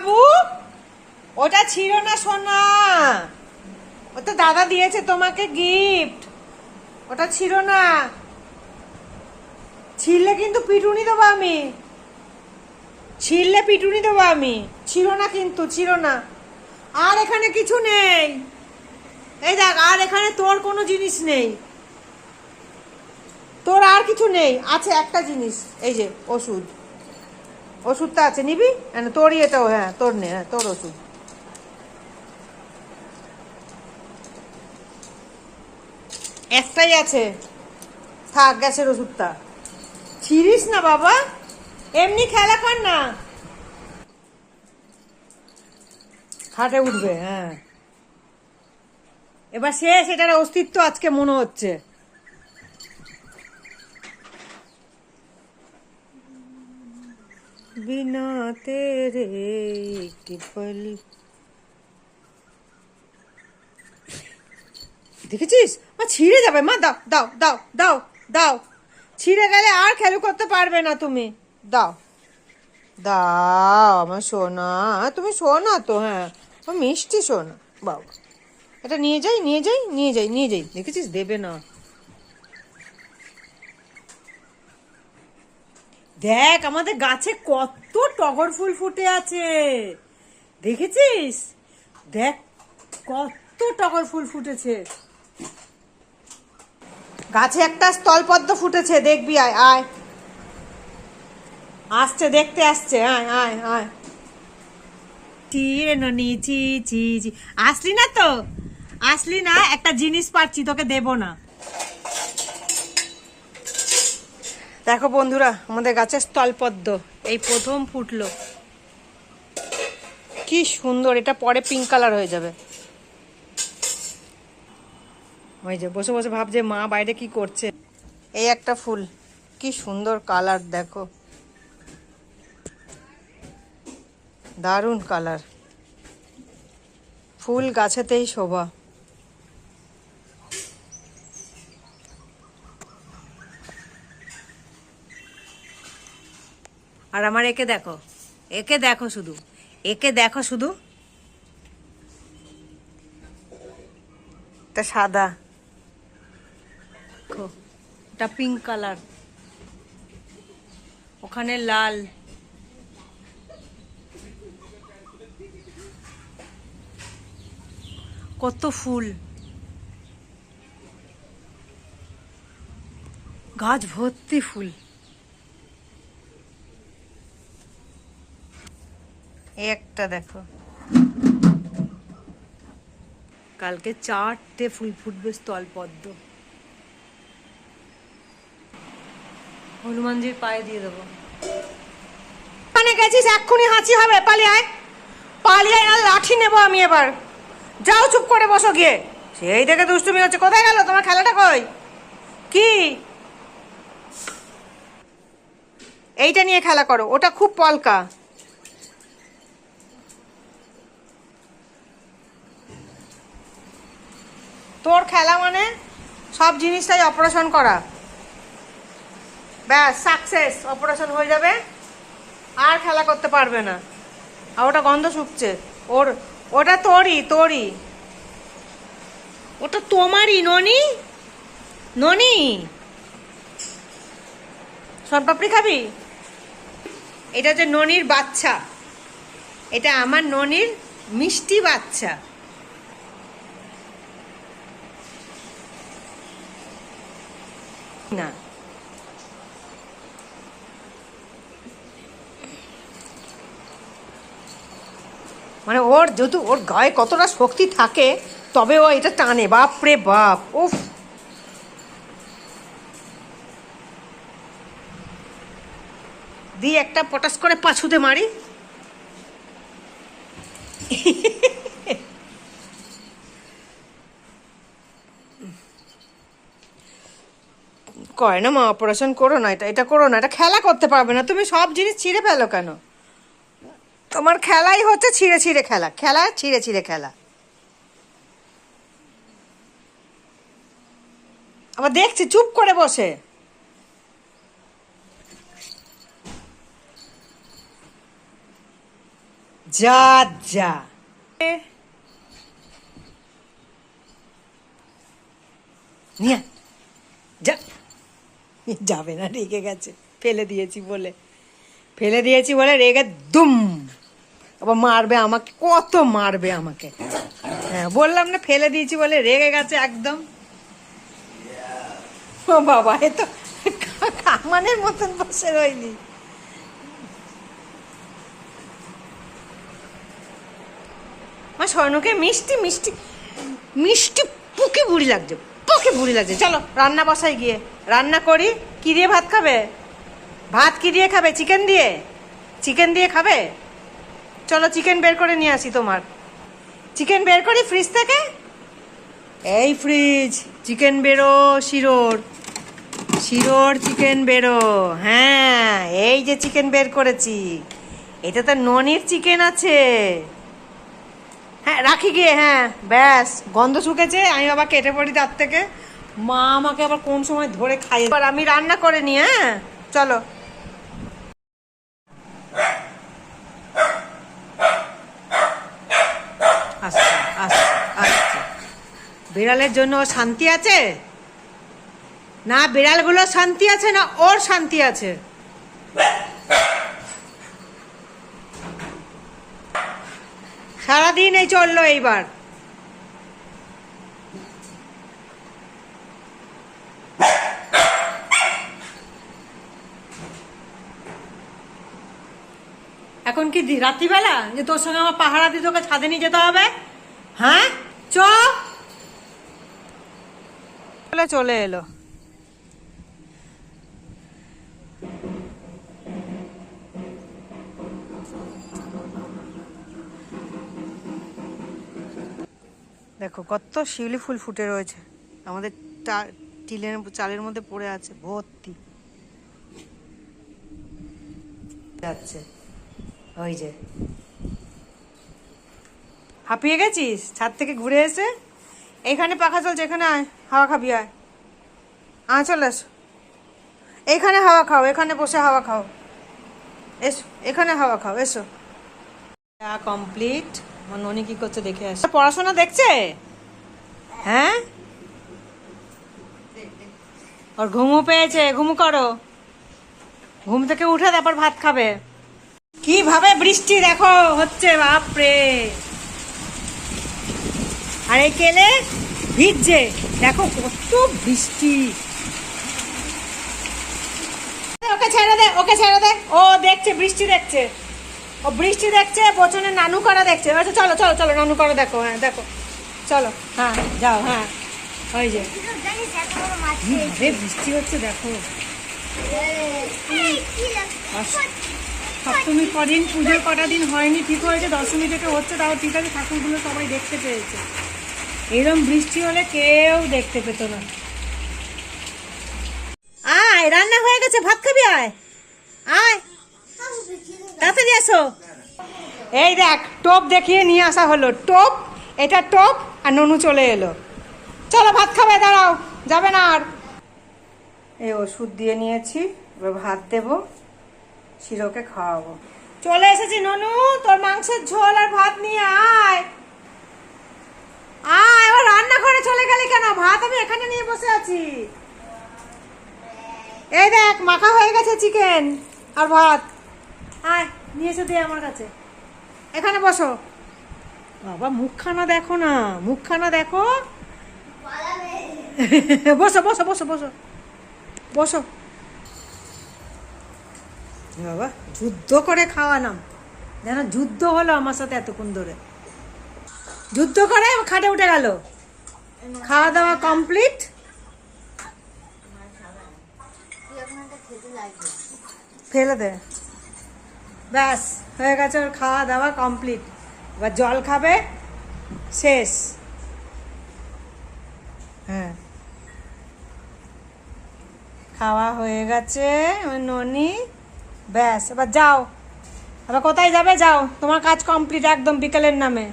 বাবু? ওটা ছিল না, সোনা। ওটা দাদা দিয়েছে তোমাকে গিফট ওটা ছিল না। ছিললে কিন্তু পিটুনি দেবো আমি। ছিললে পিটুনি দেবো আমি। ছিল না কিন্তু, ছিল না। আর এখানে কিছু নেই। এই দেখ, আর এখানে তোর কোনো জিনিস নেই। তোর আর কিছু নেই। আছে একটা জিনিস, এই যে ওষুধ। ওষুধটা আছে নিবি? হ্যাঁ, তোরই এটাও হ্যাঁ তোর নে হ্যাঁ তোর ওষুধ। একটাই আছে। থাক গ্যাসের ওষুধটা। ছিড়িস না বাবা। এমনি খেলা কর না। খাটে উঠবে হ্যাঁ। এবার শেষ এটার অস্তিত্ব আজকে মনে হচ্ছে। बिना तेरे एक पल দেখেছিস মা ছিঁড়ে যাবে মা দাও দাও দাও দাও দাও ছিঁড়ে গেলে আর খেলু করতে পারবে না তুমি দাও দাও আমার সোনা তুমি সোনা তো হ্যাঁ ও মিষ্টি সোনা বাবা এটা নিয়ে যাই নিয়ে যাই নিয়ে যাই নিয়ে যাই দেখেছিস দেবে না দেখ, আমাদের গাছে কত টগর ফুল ফুটে আছে। দেখেছিস? দেখ, কত টগর ফুল ফুটেছে। গাছে একটা স্থলপদ্ম ফুটেছে, দেখবি, আয় আয়। আসছে, দেখতে আসছে, আয় আয় আয়। চি চি আসলি না তো? আসলি না, একটা জিনিস পাচ্ছি তোকে দেব না। দেখো বন্ধুরা, আমাদের গাছের স্থলপদ্ম এই প্রথম ফুটলো। কি সুন্দর, এটা পরে পিঙ্ক কালার হয়ে যাবে। ওই যে, বসে বসে ভাবছে, মা বাইরে কি করছে? এই একটা ফুল, কি সুন্দর কালার দেখো। দারুণ কালার ফুল গাছেতেই শোভা। আর আমার একে দেখো। একে দেখো শুধু। একে দেখো শুধু। এটা সাদা। এটা পিঙ্ক কালার ওখানে লাল। কত ফুল। গাছ ভর্তি ফুল। একটা দেখো। কালকে চারটে ফুল ফুটবে স্থল পদ্ম হনুমানজির পায়ে দিয়ে দেবো। ওখানে গেছিস এক্ষুনি হাঁচি হবে পালিয়ে আয় পালিয়ে আয় না লাঠি নেব আমি এবার। যাও চুপ করে বসো গিয়ে। সেই থেকে দুষ্টুমি হচ্ছে কোথায় গেল? তোমার খেলাটা কই? কি? এইটা নিয়ে খেলা করো ওটা খুব পলকা। তোর খেলা মানে সব জিনিসটাই অপারেশন করা। ব্যাস সাকসেস অপারেশন হয়ে যাবে, আর খেলা করতে পারবে না। আর ওটা গন্ধ শুকছে। ওর, ওটা তোরই তোরই। ওটা তোমারই, ননি? ননি? সনপাপড়ি খাবি? এটা হচ্ছে ননির বাচ্চা। এটা আমার ননির মিষ্টি বাচ্চা। না। মানে ওর যেহেতু ওর গায়ে কতটা শক্তি থাকে, তবে ও এটা টানে। বাপ রে বাপ, উফ। দিয়ে একটা পটাশ করে পাছুতে মারি। কয় না মা অপারেশন করো না, এটা এটা করো না, এটা খেলা করতে পারবে না। তুমি সব জিনিস ছিঁড়ে ফেলো কেন? তোমার খেলাই হচ্ছে ছিঁড়ে ছিঁড়ে খেলা। খেলা ছিঁড়ে ছিঁড়ে খেলা। আবার দেখছি, চুপ করে বসে। যা যা। নিয়ে। যাবে না, রেগে গেছে। ফেলে দিয়েছি বলে। ফেলে দিয়েছি বলে রেগে দুম। আবার মারবে আমাকে, কত মারবে আমাকে। হ্যাঁ বললাম না, ফেলে দিয়েছি বলে রেগে গেছে একদম। ও বাবা, এ তো কামানের মতন বসে রইলি। মা, স্বর্ণকে মিষ্টি মিষ্টি মিষ্টি পুকে বুড়ি লাগছে। পুকে বুড়ি লাগছে। চলো, রান্না বসাই গিয়ে। রান্না করি, কি দিয়ে ভাত খাবে? ভাত কি দিয়ে খাবে? চিকেন দিয়ে? চিকেন দিয়ে খাবে? চলো, চিকেন বের করে নিয়ে আসি তোমার। চিকেন বের করি ফ্রিজ থেকে? এই ফ্রিজ চিকেন বেরো, শিরোর। শিরোর চিকেন বেরো। হ্যাঁ এই যে চিকেন বের করেছি। এটা তো ননির চিকেন আছে। হ্যাঁ রাখি গিয়ে হ্যাঁ ব্যাস, গন্ধ শুকেছে, আমি বাবা কেটে পড়ি তার থেকে। মা আমাকে আবার কোন সময় ধরে খাই এবার আমি রান্না করে নি হ্যাঁ চলো। বিড়ালের জন্য শান্তি আছে? না বিড়ালগুলো শান্তি আছে, না ওর শান্তি আছে? সারাদিন এই চলল এইবার। এখন কি রাত্রিবেলা? যে তোর সঙ্গে আমার পাহারা দিয়ে তোকে ছাদে নিয়ে যেতে হবে? হ্যাঁ? চলে চলে এলো। দেখো, কত শিউলি ফুল ফুটে রয়েছে। আমাদের টিলের চালের মধ্যে পড়ে আছে, ভর্তি। যাচ্ছে। ওই যে। হাঁপিয়ে গেছিস? ছাদ থেকে ঘুরে এসে? এইখানে পাখা চলছে, এখানে আয়, হাওয়া খাবি, আয়। আয়, চলে এসো। এইখানে হাওয়া খাও, এখানে বসে হাওয়া খাও। এসো, এখানে হাওয়া খাও, এসো। কমপ্লিট আমার ননি কি করছে দেখে আসে। পড়াশোনা দেখছে? হ্যাঁ? ওর ঘুমও পেয়েছে ঘুমু করো। ঘুম থেকে উঠে তারপর ভাত খাবে। কীভাবে বৃষ্টি দেখো, হচ্ছে বাপরে। আর এই কেলে? ভিজছে। দেখো কত বৃষ্টি। ওকে ছেড়ে দে, ওকে ছেড়ে দে। ও দেখছে, বৃষ্টি দেখছে। ও বৃষ্টি দেখছে বচনের নানু করা দেখছে। আচ্ছা চলো চলো চলো, নানু করা দেখো হ্যাঁ দেখো। চলো হ্যাঁ যাও হ্যাঁ। ওই যে। বৃষ্টি হচ্ছে, দেখো। সপ্তমী কদিন পুজোর কটা দিন হয়নি, ঠিক হয়েছে, দশমী থেকে হচ্ছে, তাও ঠিক আছে, ঠাকুরগুলো সবাই দেখতে পেয়েছে। এরম বৃষ্টি হলে কেউ দেখতে পেত না। আয়, রান্না হয়ে গেছে, ভাত খাবি, আয়। আয়। তাড়াতাড়ি আসো। এই দেখ, টোপ দেখিয়ে নিয়ে আসা হলো। টোপ, এটা টোপ, আর ননু চলে এলো। চলো, ভাত খাবে, দাঁড়াও, যাবে না আর। এই ওষুধ দিয়ে নিয়েছি, এবার ভাত দেবো, শিরোকে খাওয়াবো। চলে এসেছি, ননু, তোর মাংসের ঝোল আর ভাত নিয়ে আয়। আয় এবার রান্না করে চলে গেলি কেন? ভাত আমি এখানে নিয়ে বসে আছি। এই দেখ, মাখা হয়ে গেছে চিকেন আর ভাত। আয়, নিয়ে এসে দে আমার কাছে। এখানে বসো। বাবা, মুখখানা দেখো না, মুখখানা দেখো। বসো বসো বসো বসো। বসো। বাবা, যুদ্ধ করে খাওয়ালাম। যেন যুদ্ধ হলো আমার সাথে এতক্ষণ ধরে। যুদ্ধ করে খাটে উঠে গেল। খাওয়া দাওয়া কমপ্লিট ফেলে দে। ব্যাস, হয়ে গেছে ওর খাওয়া দাওয়া কমপ্লিট এবার জল খাবে, শেষ। হ্যাঁ। খাওয়া হয়ে গেছে, ওই ননি। ব্যাস, এবার যাও। এবার কোথায় যাবে? যাও। তোমার কাজ কমপ্লিট একদম বিকেলের নামে।